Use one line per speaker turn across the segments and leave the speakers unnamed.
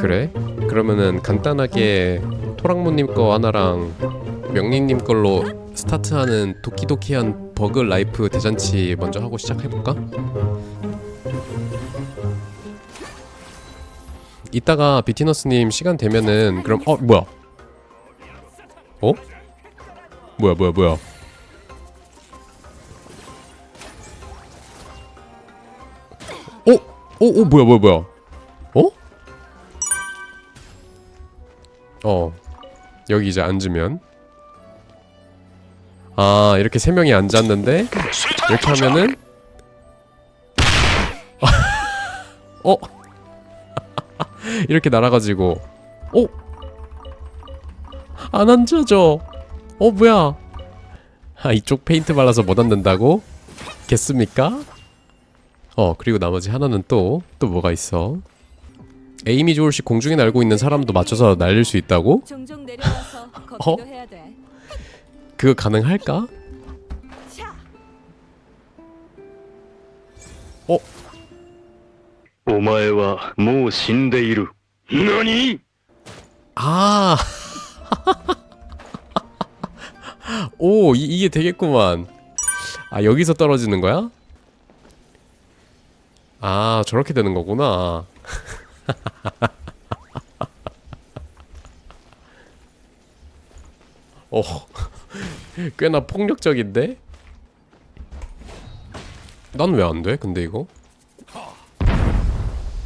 그래? 그러면은 간단하게 토랑모님 거 하나랑 명리님 걸로 스타트하는 도키도키한 버그 라이프 대잔치 먼저 하고 시작해볼까? 이따가 비티너스님 시간 되면은 그럼 어 뭐야? 어? 뭐야 뭐야 뭐야? 어? 어? 어 뭐야 뭐야 뭐야? 어 여기 이제 앉으면 아 이렇게 세 명이 앉았는데 이렇게 하면은 어 이렇게 날아가지고 어? 안 앉아져 어 뭐야 아 이쪽 페인트 발라서 못 앉는다고? 겠습니까? 어 그리고 나머지 하나는 또 또 뭐가 있어 에임이 좋을 시 공중에 날고 있는 사람도 맞춰서 날릴 수 있다고?
종종 내려와서
어?
걷기도 해야 돼.
그거 가능할까?
차.
お前はもう死んでいる。何
아. 오, 이, 이게 되겠구만. 아, 여기서 떨어지는 거야? 아, 저렇게 되는 거구나. 어, 꽤나 폭력적인데? 난 왜 안 돼? 근데 이거? 어,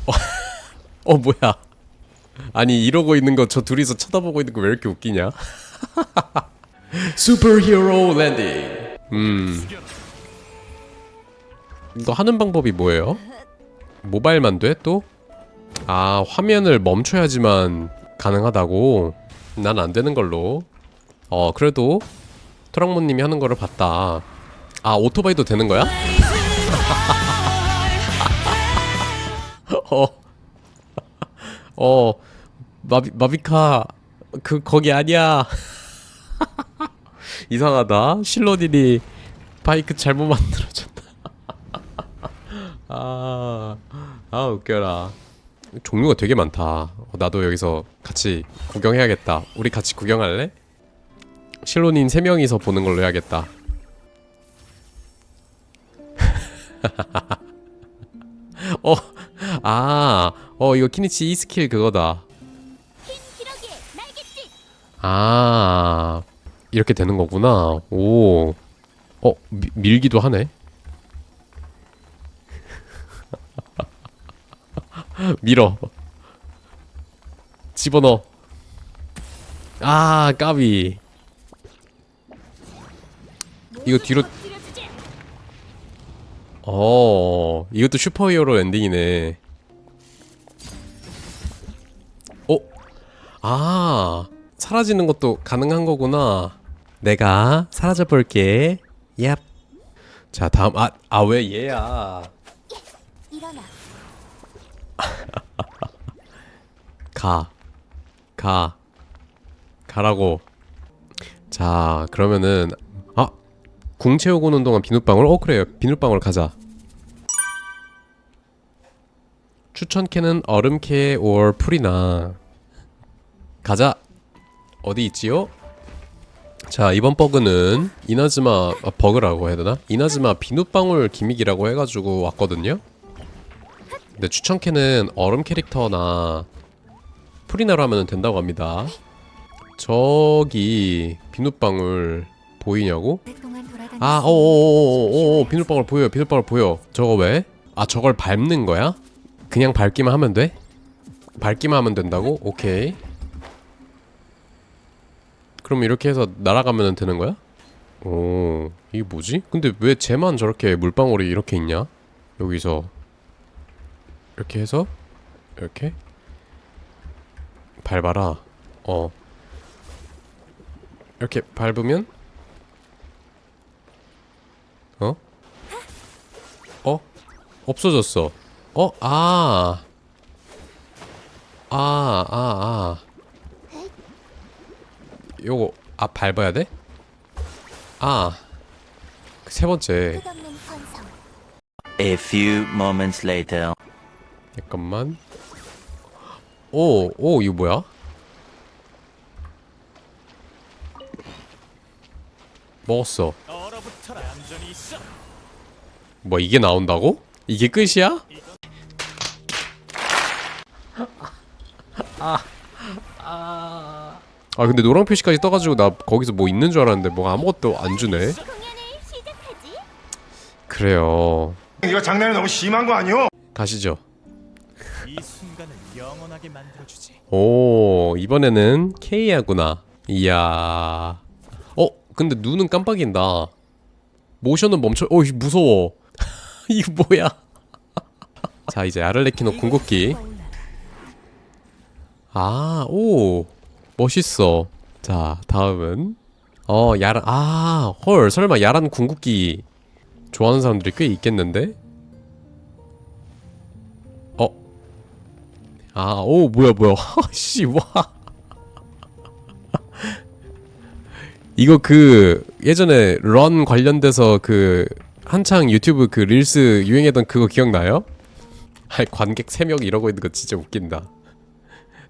어 뭐야? 아니 이러고 있는 거 저 둘이서 쳐다보고 있는 거 왜 이렇게 웃기냐? 슈퍼히어로 랜딩. 음. 이거 하는 방법이 뭐예요? 모바일만 돼 또? 아 화면을 멈춰야지만 가능하다고? 난 안 되는 걸로. 어 그래도 토랑모님이 하는 거를 봤다. 아 오토바이도 되는 거야? 어. 어. 마비 마비카 그 거기 아니야. 이상하다. 실로딘이 바이크 잘못 만들어졌다. 아, 아 웃겨라. 종류가 되게 많다. 어, 나도 여기서 같이 구경해야겠다. 우리 같이 구경할래? 실로닌 세 명이서 보는 걸로 해야겠다. 어, 아, 어 이거 키니치 이 스킬 그거다. 아 이렇게 되는 거구나 오 어, 미, 밀기도 하네 밀어 집어넣어 아 까비 이거 뒤로 어 이것도 슈퍼히어로 엔딩이네 어? 아 사라지는 것도 가능한 거구나. 내가 사라져 볼게. 얍. 자, 다음 아, 아 왜 얘야? 가. 가. 가라고. 자, 그러면은 아, 궁 채우고 오는 동안 비눗방울. 어, 그래요. 비눗방울 가자. 추천캐는 얼음캐 or 풀이나 가자. 어디 있지요? 자 이번 버그는 이나즈마 아, 버그라고 해야 되나? 이나즈마 비눗방울 기믹이라고 해가지고 왔거든요. 근데 추천캐는 얼음 캐릭터나 프리나로 하면 된다고 합니다. 저기 비눗방울 보이냐고? 아, 어어어어어 비눗방울 보여, 비눗방울 보여. 저거 왜? 아, 저걸 밟는 거야? 그냥 밟기만 하면 돼? 밟기만 하면 된다고? 오케이. 그럼 이렇게 해서 날아가면 되는 거야? 오, 이게 뭐지? 근데 왜 쟤만 저렇게 물방울이 이렇게 있냐? 여기서 이렇게 해서 이렇게 밟아라. 어. 이렇게 밟으면 어? 어? 없어졌어. 어? 아. 아, 아, 아. 요거 아 밟아야 돼? 아. 그 세 번째.
A few moments later.
잠깐만. 오, 오, 이거 뭐야? 먹었어. 뭐 이게 나온다고? 이게 끝이야? 아 근데 노랑 표시까지 떠가지고 나 거기서 뭐 있는 줄 알았는데 뭐 아무것도 안 주네. 그래요
이거 장난이 너무 심한 거 아니오?
가시죠
이 순간을 영원하게 만들어주지.
오 이번에는 K야구나. 이야. 어 근데 눈은 깜빡인다. 모션은 멈춰 어이 무서워. 이거 뭐야? 자 이제 아를레키노 궁극기. 아, 오, 멋있어. 자, 다음은 어, 야란 아, 헐, 설마 야란 궁극기 좋아하는 사람들이 꽤 있겠는데? 아, 오, 뭐야, 뭐야, 씨, 와. 이거 그 예전에 런 관련돼서 그 한창 유튜브 그 릴스 유행했던 그거 기억나요? 아이 관객 3명 이러고 있는 거 진짜 웃긴다.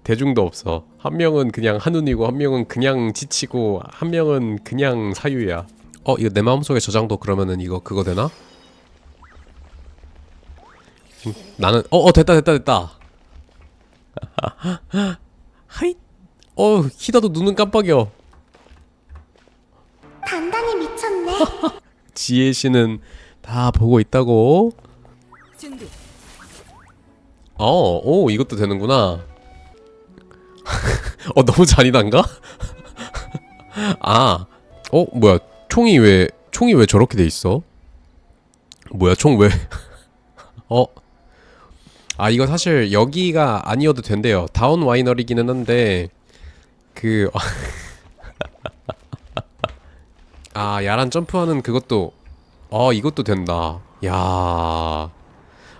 대중도 없어. 한 명은 그냥 한눈이고 한 명은 그냥 지치고 한 명은 그냥 사유야. 어 이거 내 마음속에 저장도 그러면은 이거 그거 되나? 음, 나는 어 어 됐다 됐다 됐다. 하이. 어 히다도 눈은 깜빡여.
단단히 미쳤네.
지혜 씨는 다 보고 있다고.
준비.
어, 오 이것도 되는구나. 어 너무 잔인한가? 아, 어 뭐야 총이 왜 총이 왜 저렇게 돼 있어? 뭐야 총 왜? 어, 아 이거 사실 여기가 아니어도 된대요. 다운 와이너리기는 한데 그 아 야란 점프하는 그것도 어 이것도 된다. 야,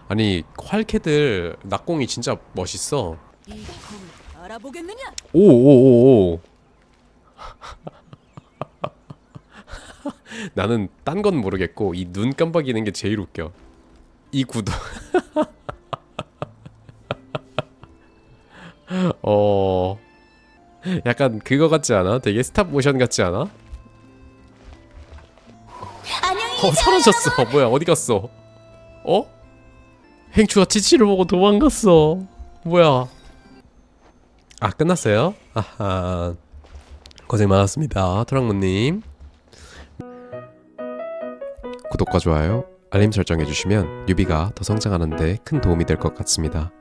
아니 활캐들 낙공이 진짜 멋있어.
이 검을 알아보겠느냐?
오오 오 오 나는 딴 건 모르겠고 이 눈 깜빡이는 게 제일 웃겨 이 구도 어 약간 그거 같지 않아? 되게 스탑 모션 같지 않아? 어 사라졌어 뭐야 어디 갔어 어? 행추가 치치를 보고 도망갔어 뭐야 아 끝났어요? 아하 고생 많았습니다 트랑무님 구독과 좋아요 알림 설정해주시면 뉴비가 더 성장하는데 큰 도움이 될 것 같습니다